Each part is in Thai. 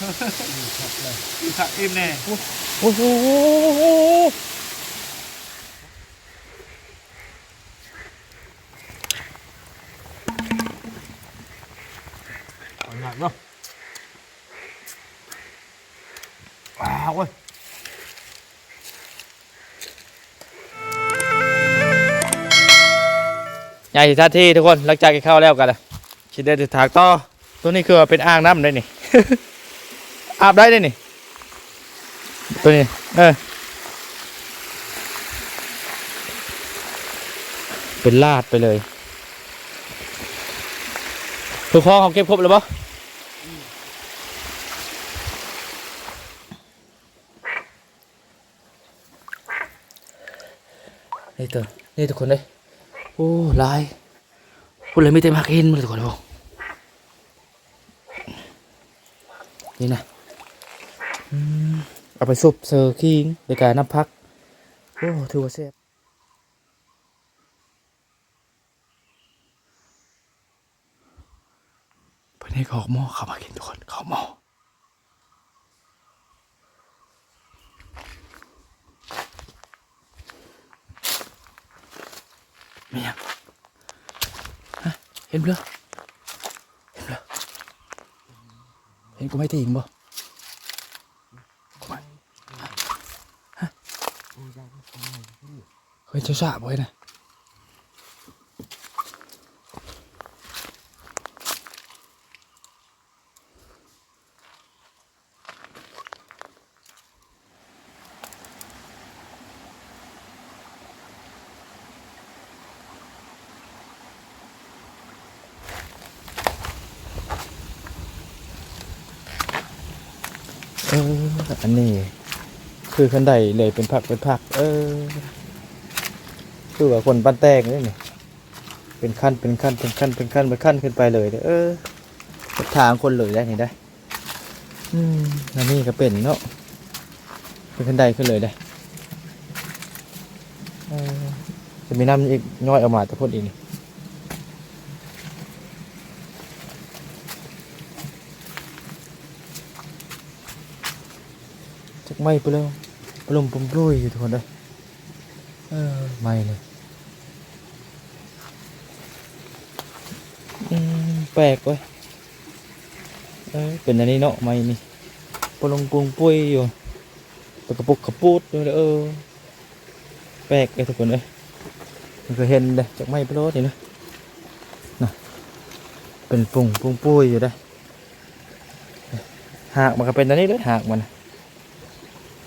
อิ่มขักอิ่มแน่โอ้โหหนักเนาะว้าวเว้ยใหญ่ทันทีทุกคนหลังจากกินข้าวแล้วกันเลยคิดได้ถึงถากต่อตัวนี้คือเป็นอ่างน้ำได้นี่ อาบได้ได้นี่ ตัวนี้ เออ เป็นลาดไปเลยคือคอเขาเก็บครบแล้วปะนี่ตัวนี่ทุกคนเลยโอ้ลายพูดเลยไม่เต็มหักเห็นมันทุกคนเลยบอกนี่นะ เอาไปซุปเซอร์คิงในการน้ำพัก โอ้ถือว่าเสียบเพื่อนให้เขาออกหม้อเข้ามากินทุกคนเขาหม้อไม่ยังฮะเห็นเปล่าเห็นเปล่าเห็นกูไม่ตีงบ่ เฮ้ยเจ้าสา คือขันใดเลยเป็นผักเป็นผัก เออ คือว่าคนปั้นแตงนี่นี่เป็นขั้นเป็นขั้นเป็นขั้นเป็นขั้นเป็นขั้นขึ้นไปเลยเออทางคนเลยได้เนี่ได้อืมอันนี้ก็เป็นเนาะเป็นขั้นใดขึ้นเลยได้เออจะมีน้ำอีกย่อยออกมาแต่พ่นอีกนี่จักไม่ไปแล้ว ปลุมปุ่มปลุยอยู่ทุกคนเลยเออไม่เลยอืมแปลกเว้ยเอ้ยเป็นอันนี้เนาะไม่นี่ปลงปุงปุ้ยอยู่ปกระปุกกระปูดอยู่เลยเออแปลกเลยทุกคนเลยมันก็เห็นเลยจากไม้ไปรถนี่นะน่ะเป็นปุ่งปุ่งปุ้ยอยู่ได้หากมันก็เป็นอันนี้เลยหากมันนะ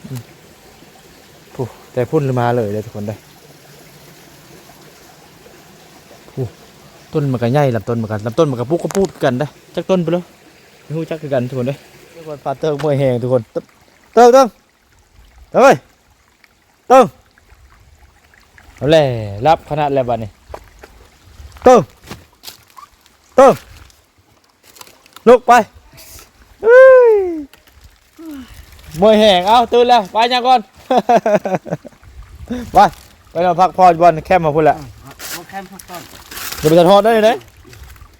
อืมผู้ แต่พุ่นมาเลยเลยทุกคนเลยต้นมันก็ใหญ่ลำต้นมันก็ลำต้นมันก็ปุกก็พูดกันได้จักต้นไปเลยไม่รู้จักคือกันทุกคนเลยทุกคนปลาเติงมวยแหงทุกคนเติงเติงเติงเฮ้ยเติงเอาแหละรับขนาดแล้วบัดนี้เติงเติงลุกไป เฮ้ยมวยแหงเอาตื่นแล้วไปยังก่อน ไปไปนอนพักผ่อนบอลแคมป์มาพูดแหละเอาแคมพักก่อนอย่าไปสะทอนได้เลย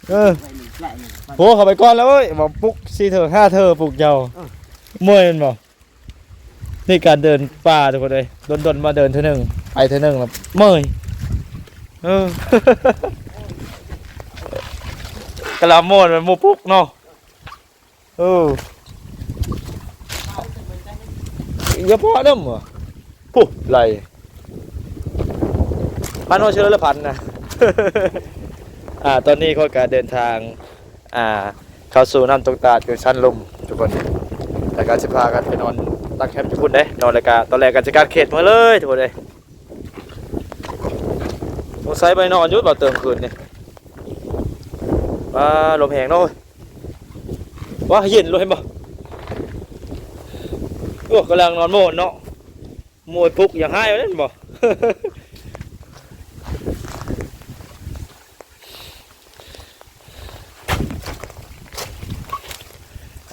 เออไว้หนึ่งแกละหนึ่งไปโหเข้าไปก่อนแล้วเว้ยบอกปลุกสี่เธอห้าเธอปลุกเยาเออเมื่อยมันบอกนี่การเดินป่าทุกคนเลยดนดนๆมาเดินเท่านึงไปเท่านึงแล้วเมื่อยเออกระลาโมนมันโมปลุกเนาะเออ อย่าพอเด้อมวะปุ๊บไหลพันโอเชื้อละพันนะอ่าตอนนี้ก็การเดินทางอ่าเข้าสู่น้ำตกตาดคือชั้นลมทุกคนแล้วก็จะพากันไปนอนตั้งแคมป์ที่พุ่นเด้นอนรายการตอนแรกกันจะการเขตมาเลยทุกคนเลยสงสัยไปนอนยุดบ่าเติมคืนนี่ว่าลมแหงเนาะว้ยว่าเย็นเลยเห็นบ่ โอ้กำลังนอนโมนเนาะมวยปลุกอย่างให้เลยเห็นบ่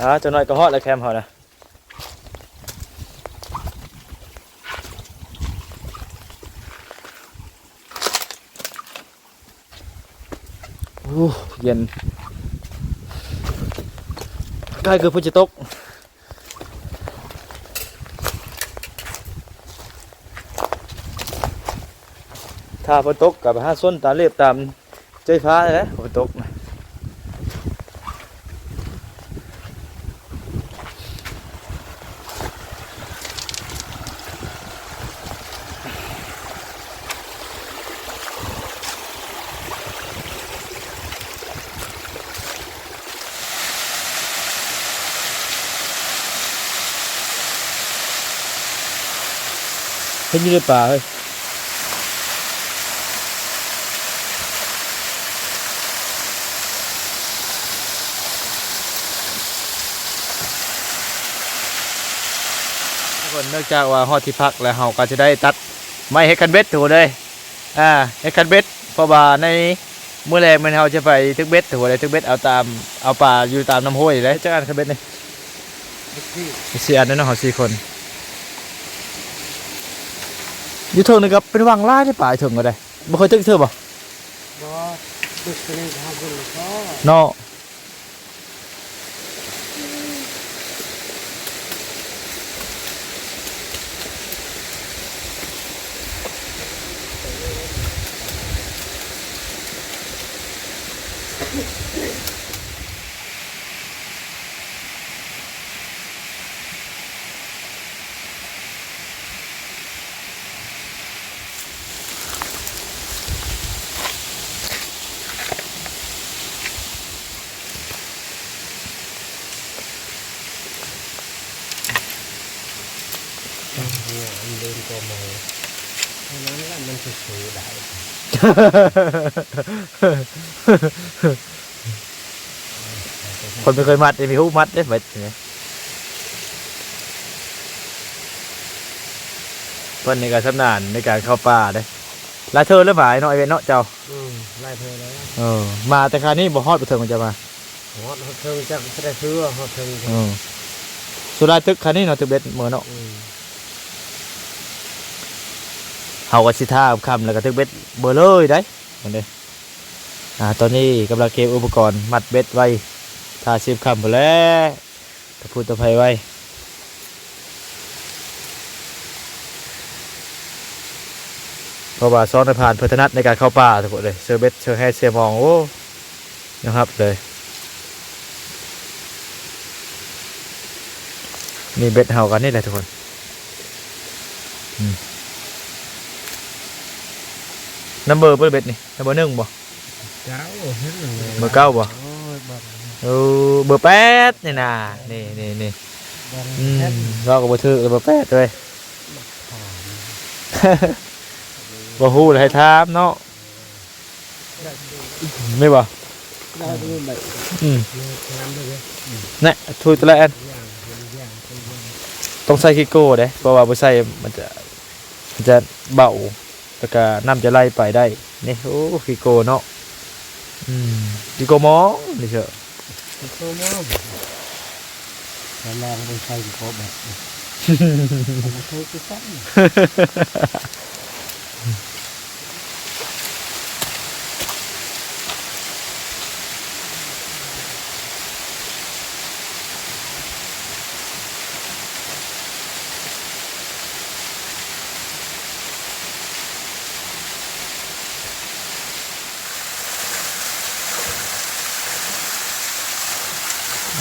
อ่าจะน้อยก็ฮอดแล้วแคมเขานะโอ้เย็นใกล้คือพุจะตก ถ้าฝนตกกับห้าส้นตาเรียบตามใจฟ้าเลยนะฝนตกนะเห็นอยู่ในป่าเฮ้ย คนเนื่องจากว่าฮอดที่พักแล้วเฮาก็จะได้ตัดไม้เฮคันเบ็ดถูกเลยอ่าเฮคันเบ็ดเพราะว่าในเมื่อแรกมันเฮาจะไปทึกเบ็ดถูกเลยทึกเบ็ดเอาตามเอาปลาอยู่ตามน้ำห้วยเลยจักอันคันเบ็ดนี่สี่อันนั่นเนาะเฮาสี่คนอยู่เถิงนี่ครับเป็นวังล่าที่ป่าเถิงก็ได้บ่เคยตึกเธอบ่บอตึกนี้ทำบุญก็เนาะหัวมันเดินตัวมอเพราะ นั้นแหละมันจะสูได้ คนไม่เคยมัดมีหูมัดได้เบ็ดนี่เพิ่นนี่ก็ชำนาญในการเข้าป่าเด้ลาเธอหรือหมายเนาะไอเวนเนาะเจ้าอืมไล่เธอแล้วเออมาแต่คราวนี้บ่ฮอดบ่เทิงมันจะมาหอดเขาเทิงจะแสดงซื้อเขาเทิงเออสุดท้ายตึกคราวนี้เนาะตึกเบ็ดเหมือนเนาะอืมเฮาก็สิท่าคำแล้วก็ตึกเบ็ดเบอเลยได้นั่นเด้ อ่าตอนนี้กำลังเก็บอุปกรณ์มัดเบ็ดไว้ทาสิบคำไปแล้วตะพูดตะไคร้ไว้เพราะว่าซ้อนในผ่านพื่อถนัดในการเข้าป่าทุกคนเลยเซอร์เบ็ดเซอร์แฮเซอร์มองโอ้นะครับเลยนี่เบ็ดเฮากันนี่แหละทุกคนนัมเบอร์เบอร์เบ็ดนี่นัมเบอร์หนึ่งบ่ เจ้าเห็นยังไงเบอร์เก้าบ่โอ้ยบอกเออเบอร์แปดนี่นะนี่นี่นี่บอกอืมแค่เราก็บ่ถือเบอร์แปดเลยบ่ฮู้เลยให้ถามเนาะไม่บ่ได้ดูแบบอืมน้ำด้วยเลยนี่ทุยตัวละอันย่างเป็นย่างเป็นย่างต้องใส่คิโก้เด้เพราะว่าบ่ใส่มันจะมันจะเบาแล้วก็น้ำจะไหลไปได้นี่โอ้คิโก้เนาะ อืมคิโก้มองนี่เถอะโคมอม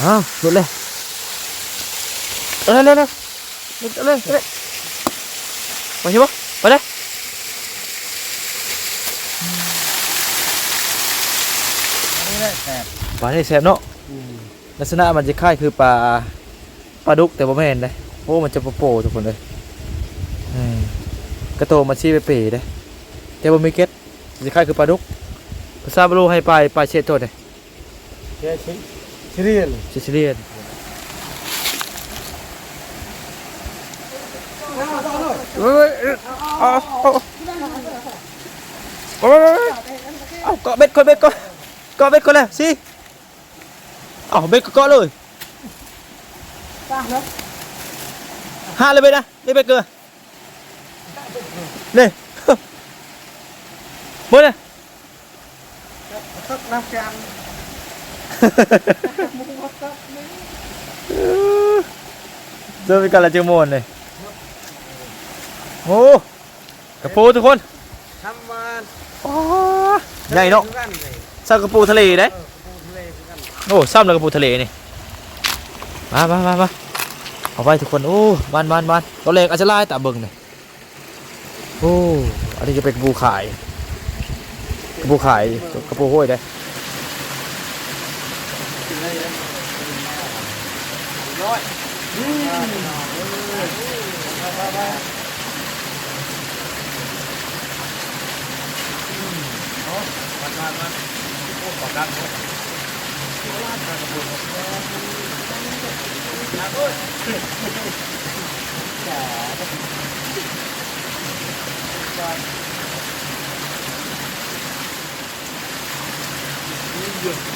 อ้าวหลุดเลยเอาเลยเลยเลยเอาเลยเลยไปใช่ปะไปเลยปลาที่แซ่บเนาะลักษณะมันจะคล้ายคือปลาปลาดุกแต่ว่าไม่เห็นเลยโอ้มันจะโปะๆทุกคนเลยกระโตมันชี้ไปเป๋เลยแต่ว่ามีเก็ตจะคล้ายคือปลาดุกภาษาบาลูให้ปลาปลาเชตโตเลยเชื่อชิชิเลยเช็ดก่อน เบ็ดก่อนเกาะเบ็ดก่อนเลยสิเอาเบ็ดก็ เกาะเลยห้าเลยเบ็ดนะนี่เบ็ดเกลือนี่หมดเลยทักน้ำกันเจอไปกันละเจอโมนเลยโอ้กระโปรงทุกคนทำมาอ๋อใหญ่เนาะกันเลยซ้ำกระปูทะเลเด้เออกระปูทะเลคือกันโอ้ซ้ำแล้วกระปูทะเลนี่มามามามาเอาไว้ทุกคนโอ้บานบานบานตัวเล็กอาจจะลายตาเบิ่งนี่โอ้อันนี้จะเป็นกระปูขายกระปูขายกระปูห้วยเด้ ร้อยอืม ออ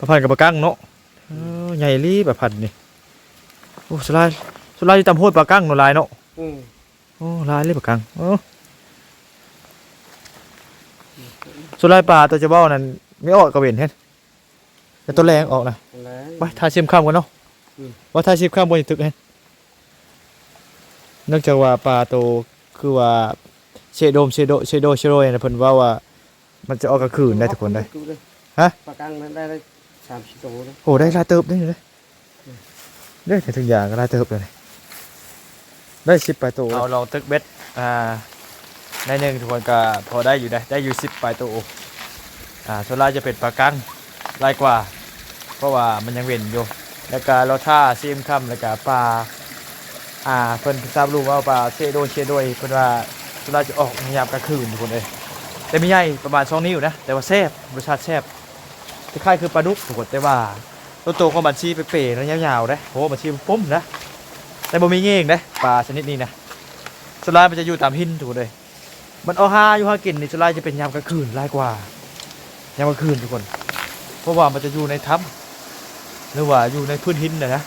ประพันธ์กับปลากั้งเนาะเออใหญ่ลีประพันธ์นี่โอ้สลายสลายที่ตำโพดปลากั้งเนาะลายเนาะอืมโอ้ลายเลยปลากั้งโอ้สลายปลาตัวจะเบ้านั่นไม่ออกกระเวนเห็นแต่ตัวแรงออกนะอะไรไปทาชิมข้ามกันเนาะอืมว่าทาชิมข้ามบนตึกเห็นเนื่องจากว่าปลาโตวคือว่าเชโดมเชโดเชโดเชโดเนี่ยเพิ่นว่าว่ามันจะออกกลางคืนได้ทุกคนได้ ฮะ ปลากังนั้นได้ได้ สามสิบโลนะโอ้ได้ลายเติบได้เลยได้แต่ทุกอย่างก็ลายเติบเลยได้สิบปลายตัวเอาลองตึกเบ็ดอ่าในหนึ่งทุกคนก็พอได้อยู่ได้ได้อยู่สิบปลายตัวอ่าส่วนลายจะเป็นปลากังลายกว่า เพราะว่ามันยังเว้นอยู่แล้วก็เราท่าซีมค่ำแล้วก็ปลาอ่าเพิ่นทราบรู้ว่าปลาเชโดเชโดยเพิ่นว่าส่วนลายจะออกในยามกลางคืนทุกคนเลยแต่ไม่ใหญ่ประมาณสองนิ้วนะแต่ว่าแซ่บรสชาติแซ่บ คล้ายๆคือปลาดุกทุกคนแต่ว่าตัวโตของบัญชีเป๋ๆแล้วยาวๆนะโอ้บัญชีปุ้มนะแต่บ่มีเงี้ยงนะปลาชนิดนี้นะสวนลายมันจะอยู่ตามหินทุกเลยมันเอาหาอยู่หากินนี่สวนลายจะเป็นยามกลางคืนลายกว่ายามกลางคืนทุกคน เพราะว่ามันจะอยู่ในถ้ำหรือว่าอยู่ในพื้นหินนะนะ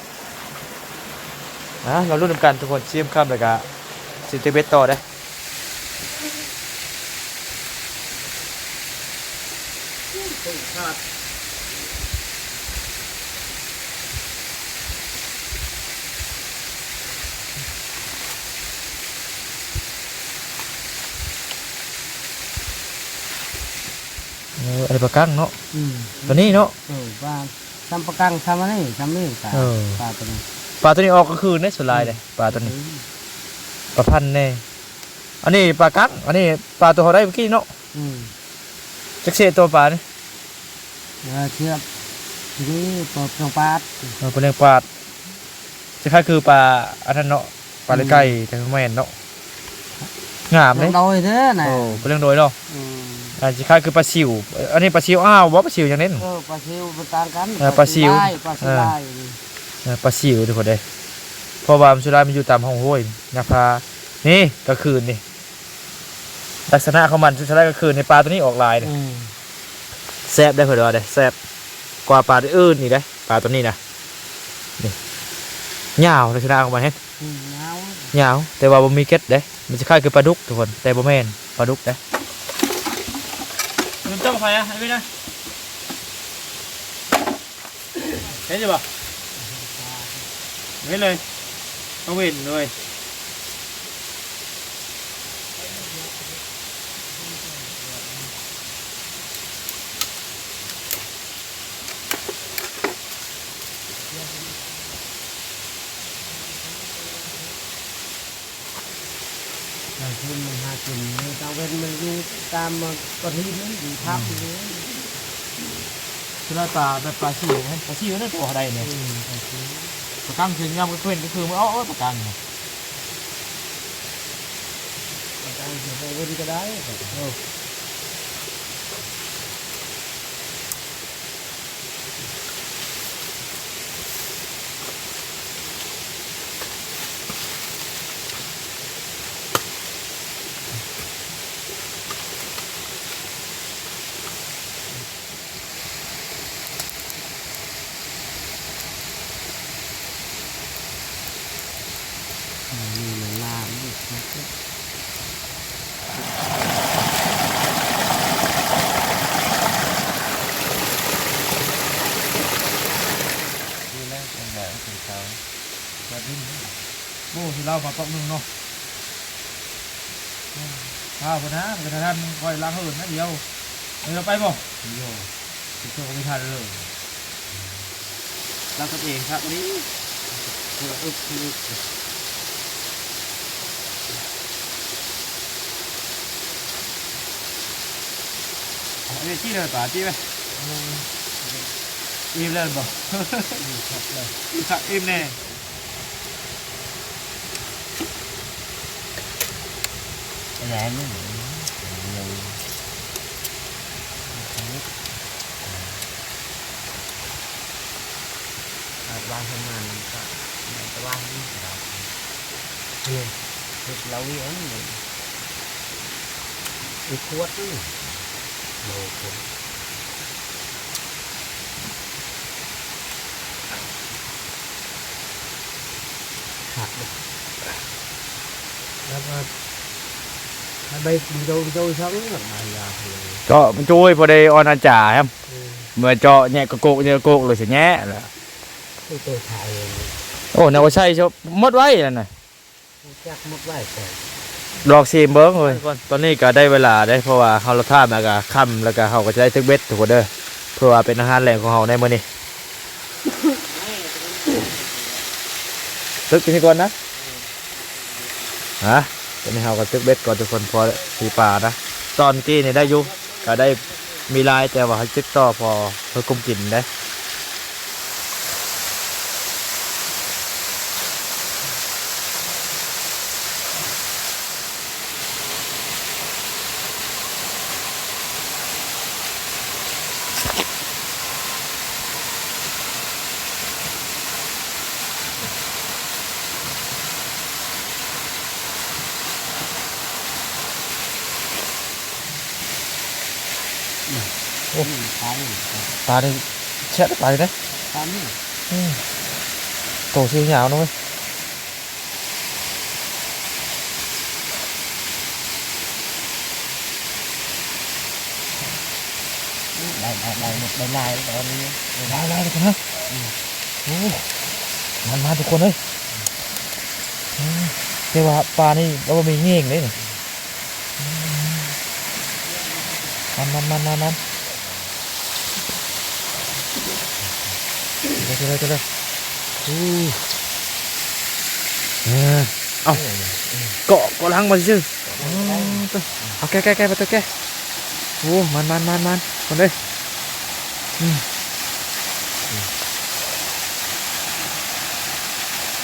นะเรารุ่นกันทุกคนเชี่ยมข้ามเลยกะสิเตเบตต่อได้อเอ ออะไรปลากั้งเนาะอืมตัวนี้เนาะ เออปลาทำปลากังทำอะไรทำนี่ปลาเออ ปลาตัวนี้ปลาตัวนี้ออกก็คือในสุดลายเลยปลาตัวนี้ปลาพันธุ์แน่อันนี้ปลากั๊กอันนี้ปลาตัวเขาได้เมื่อกี้เนาะอืมจักเสียตัวปลานี่เออเชือกทีนี้ปลาปลาปลาเออเป็นเรื่องปลาจะคล้ายคือปลาอันนั้นเนาะปลาเลือไก่แต่ไม่เห็นเนาะงามเลยโดยเด้อน่ะโอ้เป็นเรื่องโดยเนาะ อืม อันจะคล้ายคือปลาซิวเอ่ออันนี้ปลาซิวอ้าวว่าปลาซิวอย่างนี้เออปลาซิวมันต่างกันเออปลาซิว ได้ปลาซิวเออได้เออปลาซิวทุกคนเลยเพราะว่ามันสุดท้ายมันอยู่ตามห้องห้วยนาพานี่กลางคืนนี่ลักษณะของมันสุดท้ายก็คือในปลาตัวนี้ออกลายเนี่ยอืมแซบได้เผื่อว่าได้แซบกว่าปลาอื่นนี่ได้ปลาตัวนี้นะนี่ยาวลักษณะของมันเห็นอืมเอายาว แต่ว่าบ่มีเกล็ดเด้มันจะคล้ายคือปลาดุกทุกคนแต่บ่แม่นปลาดุกเด้มัน จ้องไฟอะไอ้พี่นะเห็นอยู่ป่ะเห็นเลยต้องเห็นเลย ทุนมันหากินมันตาเว้นมันอยู่ตามกระทิมันอยู่ทับอยู่เลยคือปลาแบบปลาชิวเห็นปลาชิวนั่นตัวอะไรเนี่ยปลาซิวปลากังคือยามก็เป็นก็คือมันเอาเอาปลากังเนี่ยปลากังจะไปเว้นก็ได้เออ เล่ามาปักหนึงเนาะอืมข้าวคนนะเป็นท่านคอยล้างเหินนะเดียวเดี๋ยวเราไปบ่โยติดตัวไม่ทันเลยล้างตัวเองครับวันนี้เพื่ออึบคืออึบอันนี้จี้เลยป่าจี้ไหมอิ่มเลยบ่ครับเลยครับอิ่มแน่ แรงนี่เลยวางทำงานมันก็มันจะว่างที่เราเนี่ยคือเราเลี้ยงเลยอีกขวดนี่โลคนหักเลยแล้วก็ถ้าไปดูดู sống là mà giờ thì เจาะมันช่วยพอได้ออนอาจารย์ครับ เมื่อเจาะแหะกระโกกแหะกระโกกเลยสิแหะแหละ cái tôi thải โอ้น่าว่าใช่ชอบหมดไว้แล้วน่ะ chắc mất vài tệ ลอกซีมเบิ้งเลยตอนนี้ก็ได้เวลาได้เพราะว่าเขาเราท่ามาก็ค่ำแล้วก็เขาก็จะได้ทึกเบ็ดทุกคนเด้อเพื่อว่าเป็นอาหารแหล่งของเขาในมื้อนี้ตึกที่นี่ก่อนนะฮะ ตอนนี้เราก็ตึกเบ็ดก่อนทุกคนพอสีป่านะตอนกี้เนี่ยได้ยุก็ได้มีลายแต่ว่าให้จึกต่อพอเพื่อกุมกินได้ ôm thái ปลาได้แช่ได้ปลาได้ thái โตชื่อยาวนะเว้ย đại đại đại một đại lai đó đi ลายลายทุกคนนะโอ้มันมาทุกคนเลยอืมแต่ว่าปลานี่เราบ่มีเงี้ยงเลยนี่อืม มันมันมันมันเดี๋ยเดี๋ยเดี๋ยวเดี๋ยอู้เออเอาเกาะเกาะหลังมาซื่ออ๋อตัวเอาแก้แก้แก้ไปตัวแก้โอ้มันมันมันมันคนเลย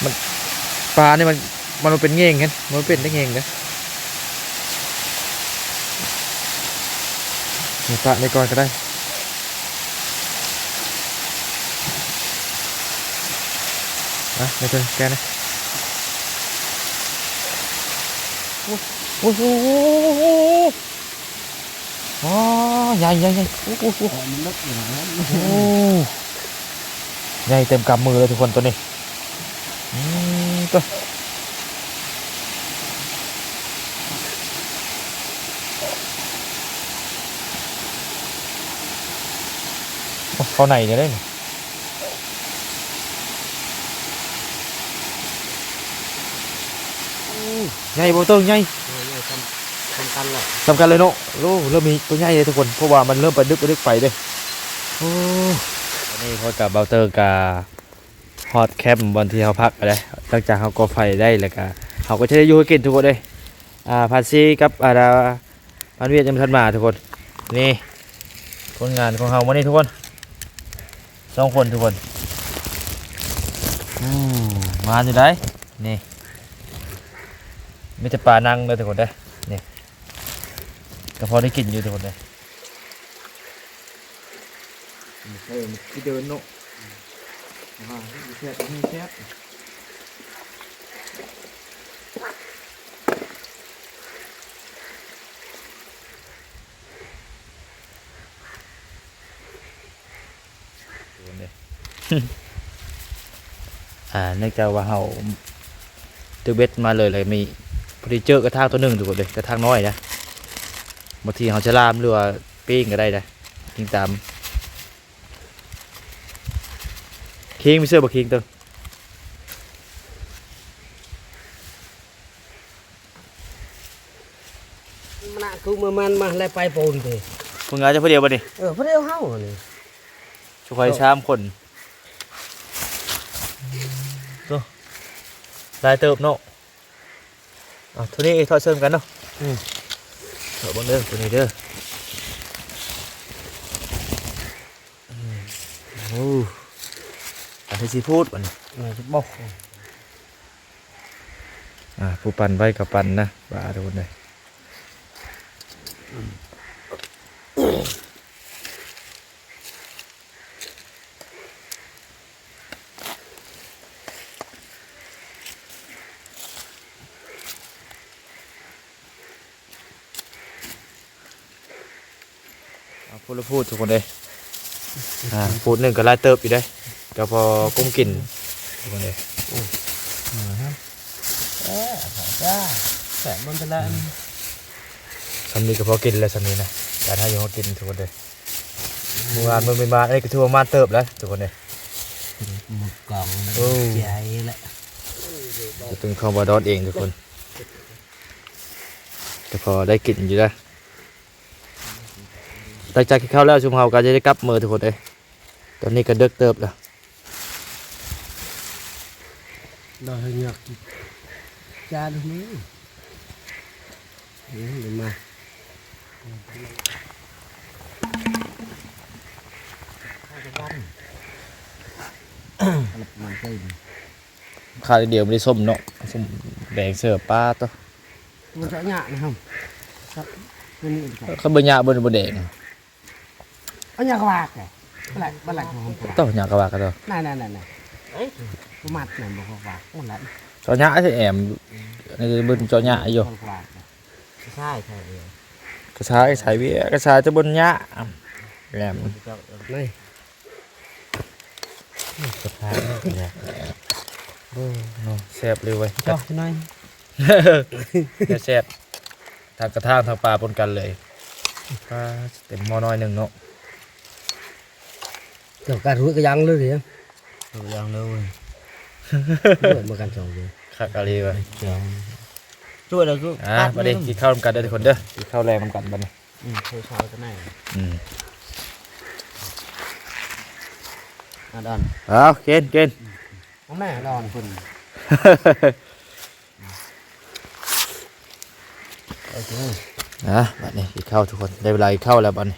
มันปลาเนี่ยมันมันเป็นเง่งกันมันเป็นได้เง่งกัน นี่ปลาในก่อนก็ได้นะในตัวแกนะโอ้โหโอ้โหอ๋อใหญ่ใหญ่ใหญ่โอ้โหโอ้โห Rồi mình lấp rồi nó โอ้ใหญ่เต็มกำมือเลยทุกคนตัวนี้อืมตัวโอ้ เข้าในจะได้ไหมใหญ่โบเติ้งใหญ่ rồi rồi thăm thăm căn lại สำคัญเลยเนาะโอ้เริ่มมีตัวใหญ่เลยทุกคน เพราะว่ามันเริ่มไปดึกไปดึกไปเลยโอ้ตอนนี้พอกับเบลเตอร์กับฮอตแคมป์วันที่เขาพักอะไรหลังจากเขาก่อไฟได้แล้วก็เขาก็จะได้อยู่ให้กินทุกคนเลยอ่าพาซีกับอาดาพันเวียดยังไม่ทันมาทุกคน นี่คนงานของเขาวันนี้ทุกคน สองคนทุกคนอืมมาอยู่ไหนนี่ไม่จะปลานั่งเลยทุกคนได้อก็พอได้กินอยู่ทุกคนเลย Rồi cái đơn nộ À, cái xe cái xe ทุกคน อ่าเนื่องจากว่าเขาตัวเบ็ดมาเลยเลยมีพอดีเจอกระทางตัวหนึ่งถูกเลยกระทางน้อยนะบางทีเขาจะลามหรือว่าปิ้งก็ได้นะปิ้งตามคิงไม่เชื่อบอกคิงตัวมันอะคือมันมัาแล้วไปปูนเลยมึงานจะพอเดียวบ่นี่เออพอเดียวเฮาเลยช่วยสามคน ลายเติบเนาะอะตัวนี้ทอดเสริมกันเนาะอืมเอาเบังเด้อตัวนี้เด้ออืมโอ้อันที่สิพูดมัน này cái bọc อ่าผู้ปั่นไว้กับปั่นนะบาโดนเลย พูดแล้วพูดทุกคนเลยอ่าพูดหนึ่งก็ไล่เติบอยู่ได้ก็พอกุ้มกินทุกคนเลย ra phải bơm cái lợn สำนีก็พอกินแล้วสำนีนะแต่ถ้ายังพอกินทุกคนเลยเมื่อวานมันไม่มาไอ้ยก็ถือว่ามาเติบแล้วทุกคนเลย một còng Ừ. chạy lại จะเป็นข้าวบาดอนเองทุกคนก็พอได้กินอยู่แล้ว หลังจากกินข้าวแล้วชุมเฮาก็จะได้กลับมือทุกคนเลยตอนนี้ก็เดึกเติบแล้ว đòi hơi nhược cha được mấy Đấy, để mà lập màn cây ข้าวเดียวไม่ได้ส้มเนาะส้มแดงเสือป้าตัวมันจะ nhạ này không sắp cái này phải ข้าวเบื่อหยาบนบนแดง ở nhà các bạc này cái lại bắt lại không có ต้องหยากระบากกันตัว này này này này cái mặt này một cái bạc một lại เจอหยาที่แอมในบนเจอหยาอยู่ con bạc này ใช่ใช่เดียวกระชายสายเวียกระชายจะบนหยาแอม này สุดท้ายเนี่ยโอ้เนาะแซ่บเลยเว้ย cho cái này แซ่บแซ่บทางกระทางทางปลาปนกันเลยปลาเต็มหม้อน้อยหนึ่งเนาะ kiểu cà rúi cái răng luôn thì em ดูยังดู Đuổi mà cắn chồng rồi คักอะไรวะช่วยเราก็อะมาดิกินข้าวรวมกันเด้อทุกคนเด้อกินข้าวแรงรวมกันบัดนี้อืมช่วยชาวกันไหนอืมอะดอนเอาเกณฑ์เกณฑ์ hôm nay đòn phần นะบัดนี้กินข้าวทุกคนได้เวลากินข้าวแล้วบัดนี้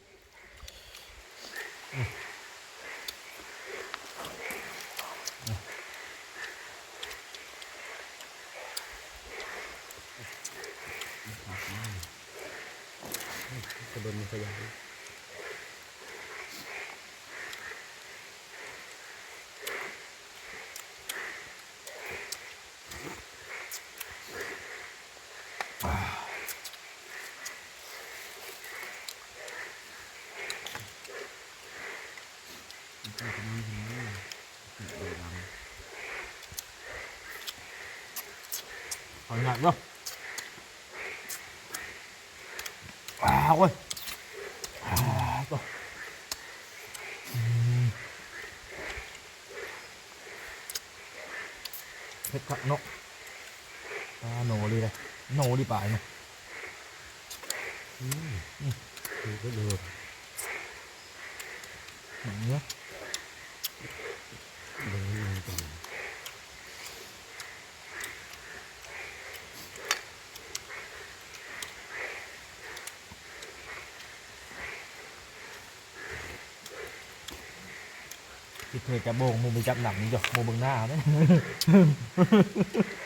จะชะมักอืมต้องกระทางบัดนี้ กระโดนมันขยาย เอาหนั โหนดีป่ายเนาะ thì có được อย่างเงี้ยที่เคยจะโบงมึงไปจับหนังนี่จ้ะโบงเบิ่งหน้าไหมเอา